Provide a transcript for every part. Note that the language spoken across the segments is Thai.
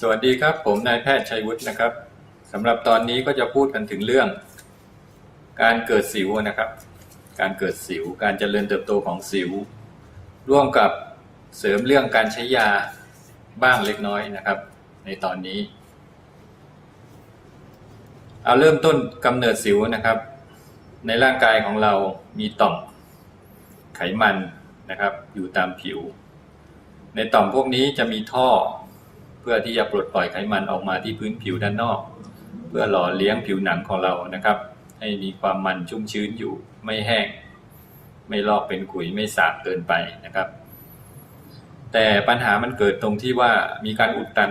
สวัสดีครับ ผมนายแพทย์ชัยวุฒินะครับสำหรับตอนนี้ก็จะพูดกันถึงเรื่อง การเกิดสิวนะครับ การเกิดสิว การเจริญเติบโตของสิว ร่วมกับเสริมเรื่องการใช้ยาบ้างเล็กน้อยนะครับ ในตอนนี้ เอาเริ่มต้นกำเนิดสิวนะครับ ในร่างกายของเรามีต่อมไขมันนะครับ อยู่ตามผิว ในต่อมพวกนี้จะมีท่อ เพื่อที่จะปลดปล่อยไขมันออกมาที่พื้นผิวด้านนอก เพื่อหล่อเลี้ยงผิวหนังของเรานะครับ ให้มีความมันชุ่มชื้นอยู่ไม่แห้ง ไม่ลอกเป็นขุยไม่สาบเกินไปนะครับ แต่ปัญหามันเกิดตรงที่ว่ามีการอุดตัน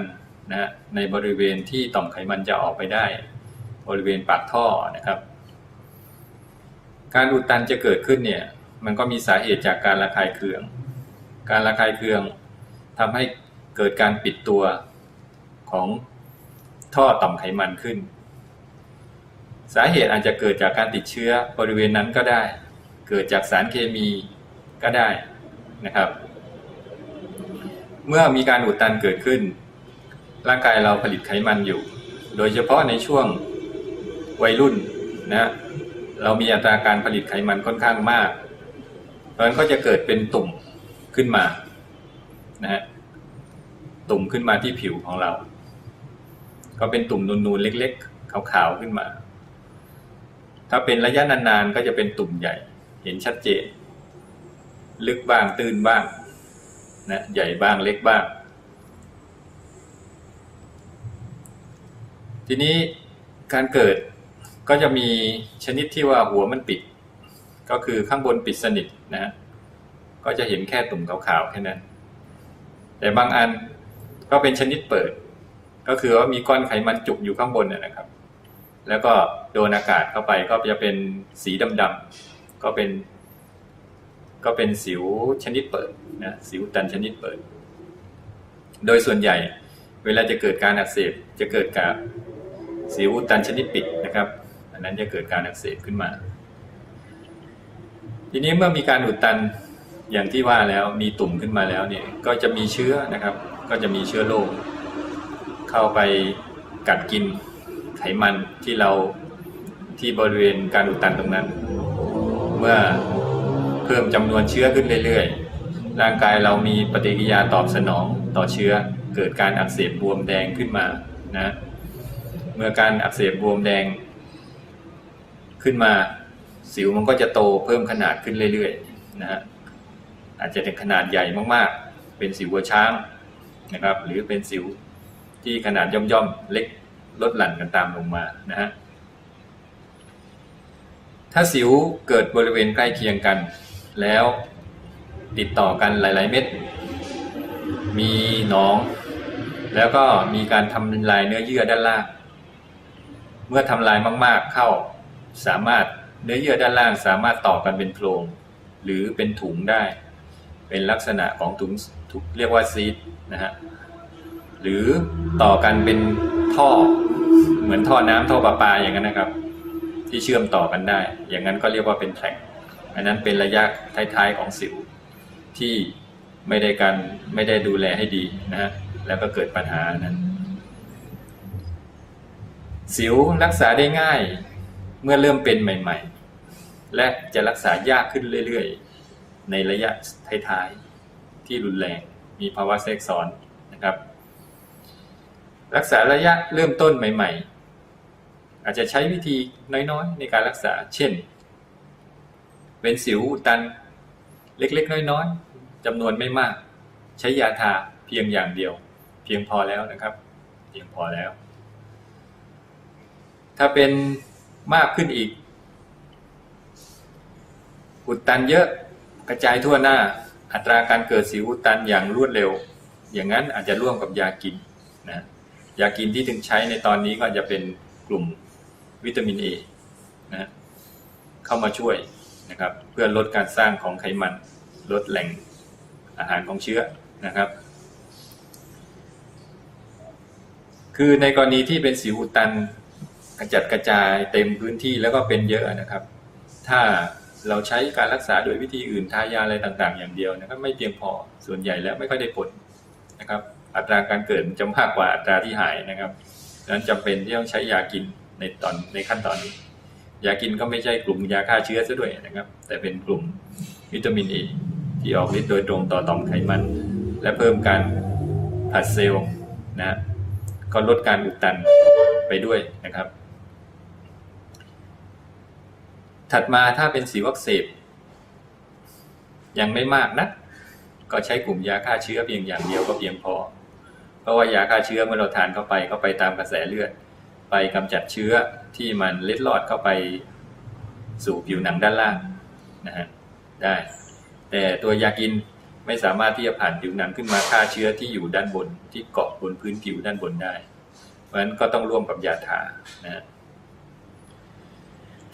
นะในบริเวณที่ต่อมไขมันจะออกไปได้ บริเวณปากท่อนะครับ การอุดตันจะเกิดขึ้นเนี่ยมันก็มีสาเหตุจากการระคายเคือง การระคายเคืองทำให้ เกิดการปิดตัวของท่อต่อมไขมันขึ้น สาเหตุอาจจะเกิดจากการติดเชื้อบริเวณนั้นก็ได้ เกิดจากสารเคมีก็ได้นะครับ เมื่อมีการอุดตันเกิดขึ้น ร่างกายเราผลิตไขมันอยู่ โดยเฉพาะในช่วงวัยรุ่นนะเรามีอัตราการผลิตไขมันค่อนข้างมากเพราะฉะนั้นก็จะเกิดเป็นตุ่มขึ้นมานะฮะ ตุ่มขึ้นมาที่ผิวของเรา ก็เป็นตุ่มนูนๆเล็ก ๆ ขาวๆขึ้นมา ถ้าเป็นระยะนานๆก็จะเป็นตุ่มใหญ่ เห็นชัดเจน ลึกบ้างตื้นบ้างนะใหญ่บ้างเล็กบ้าง ทีนี้การเกิดก็จะมีชนิดที่ว่าหัวมันปิด ก็คือข้างบนปิดสนิทนะฮะก็จะเห็นแค่ตุ่มขาวๆแค่นั้น แต่บางอัน ก็เป็นชนิดเปิด ก็คือว่ามีก้อนไขมันจุกอยู่ข้างบนนะครับ แล้วก็โดนอากาศเข้าไปก็จะเป็นสีดำๆก็เป็น ก็เป็นสิวชนิดเปิดนะสิวตันชนิดเปิด โดยส่วนใหญ่ เวลาจะเกิดการอักเสบจะเกิดกับสิวตันชนิดปิดนะครับ อันนั้นจะเกิดการอักเสบขึ้นมา ทีนี้เมื่อมีการอุดตันอย่างที่ว่าแล้วมีตุ่มขึ้นมาแล้วเนี่ยก็จะมีเชื้อนะครับ ก็จะมีเชื้อโรคเข้าไปกัดกินไขมันที่เราที่บริเวณการอุดตันตรงนั้น เมื่อเพิ่มจำนวนเชื้อขึ้นเรื่อยๆ ร่างกายเรามีปฏิกิริยาตอบสนองต่อเชื้อเกิดการอักเสบบวมแดงขึ้นมานะเมื่อการอักเสบบวมแดงขึ้นมา สิวมันก็จะโตเพิ่มขนาดขึ้นเรื่อยๆนะฮะอาจจะเป็นขนาดใหญ่มากๆ เป็นสิวหัวช้าง นะครับ หรือเป็นสิวที่ขนาดย่อมๆเล็กลดหลั่นกันตามลงมานะฮะถ้าสิวเกิดบริเวณใกล้เคียงกัน แล้วติดต่อกันหลาย ๆ เม็ดมีหนอง แล้วก็มีการทำลายเนื้อเยื่อด้านล่าง เมื่อทำลายมาก ๆ เข้าสามารถเนื้อเยื่อด้านล่างสามารถต่อกันเป็นโพรงหรือเป็นถุงได้ เป็นลักษณะของถุง ถุงเรียกว่าซีดนะฮะหรือต่อกันเป็นท่อเหมือนท่อน้ำท่อประปาอย่างนั้นนะครับ ที่เชื่อมต่อกันได้ อย่างนั้นก็เรียกว่าเป็นแทร็กอันนั้นเป็นระยะท้ายๆของสิวที่ไม่ได้การไม่ได้ดูแลให้ดีนะฮะแล้วก็เกิดปัญหานั้น สิวรักษาได้ง่ายเมื่อเริ่มเป็นใหม่ ๆ และจะรักษายากขึ้นเรื่อย ๆ ในระยะท้ายๆ ที่รุนแรง มีภาวะแทรกซ้อนนะครับ รักษาระยะเริ่มต้นใหม่ ๆ อาจจะใช้วิธีน้อยๆ ในการรักษา เช่น เป็นสิวอุดตันเล็กๆ น้อยๆจำนวนไม่มาก ใช้ยาทาเพียงอย่างเดียว เพียงพอแล้วนะครับ เพียงพอแล้ว ถ้าเป็นมากขึ้นอีกอุดตันเยอะกระจายทั่วหน้า อัตราการเกิดสิวอุดตันอย่างรวดเร็ว อย่างนั้นอาจจะร่วมกับยากินนะยากินที่ถึงใช้ในตอนนี้ก็จะเป็นกลุ่มวิตามินเอนะเข้ามาช่วยนะครับ เพื่อลดการสร้างของไขมัน ลดแหล่งอาหารของเชื้อนะครับ คือในกรณีที่เป็นสิวอุดตันกระจัดกระจายเต็มพื้นที่แล้วก็เป็นเยอะนะครับ ถ้า เราใช้การรักษาโดยวิธีอื่นทายาอะไรต่างๆ อย่างเดียวนะครับ ไม่เพียงพอส่วนใหญ่แล้วไม่ค่อยได้ผลนะครับ อัตราการเกิดจะมากกว่าอัตราที่หายนะครับดังนั้นจำเป็นที่ต้องใช้ยากินในตอนในขั้นตอนนี้ ยากินก็ไม่ใช่กลุ่มยาฆ่าเชื้อซะด้วยนะครับ แต่เป็นกลุ่มวิตามินเอที่ออกฤทธิ์โดยตรงต่อต่อมไขมัน และเพิ่มการผัดเซลล์นะฮะก็ลดการอุดตันไปด้วยนะครับ ถัดมาถ้าเป็นสีวักเสบยังไม่มากนะก็ใช้กลุ่มยาฆ่าเชื้อเพียงอย่างเดียวก็เพียงพอ เพราะว่ายาฆ่าเชื้อเมื่อเราทานเข้าไปเข้าไปตามกระแสเลือด ไปกำจัดเชื้อที่มันเล็ดลอดเข้าไปสู่ผิวหนังด้านล่างนะฮะได้ แต่ตัวยากินไม่สามารถที่จะผ่านผิวหนังขึ้นมาฆ่าเชื้อที่อยู่ด้านบนที่เกาะบนพื้นผิวด้านบนได้ เพราะฉะนั้นก็ต้องร่วมกับยาทานะฮะ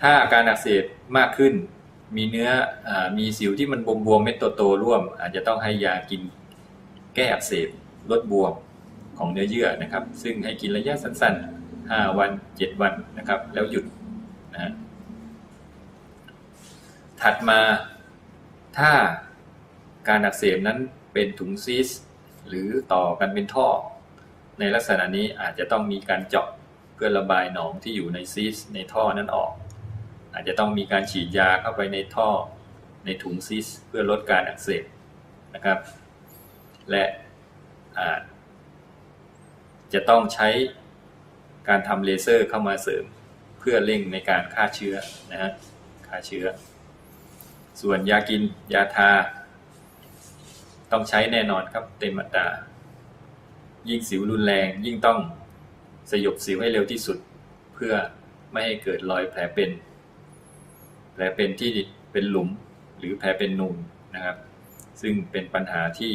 ถ้าอาการอักเสบมากขึ้น มีเนื้ออมีสิวที่มันบวมๆเม็ดโตๆร่วม อาจจะต้องให้ยากินแก้อักเสบลดบวมของเนื้อเยื่อนะครับ ซึ่งให้กินระยะสั้นๆ 5 วัน 7 วันนะครับ แล้วหยุดนะฮะถัดมาถ้าการอักเสบนั้นเป็นถุงซีสหรือต่อกันเป็นท่อ ในลักษณะนี้อาจจะต้องมีการเจาะเพื่อระบายหนองที่อยู่ในซีสในท่อนั้นออก อาจจะต้องมีการฉีดยาเข้าไปในท่อในถุงซีสเพื่อลดการอักเสบนะครับ และอาจจะต้องใช้การทำเลเซอร์เข้ามาเสริม เพื่อเร่งในการฆ่าเชื้อนะฮะฆ่าเชื้อ ส่วนยากินยาทา ต้องใช้แน่นอนครับเต็มอัตรายิ่งสิวรุนแรงยิ่งต้องสยบสิวให้เร็วที่สุด เพื่อไม่ให้เกิดรอยแผลเป็น ลเป็นที่เป็นหลุมหรือแผลเป็นนูนนะครับ ซึ่งเป็นปัญหาที่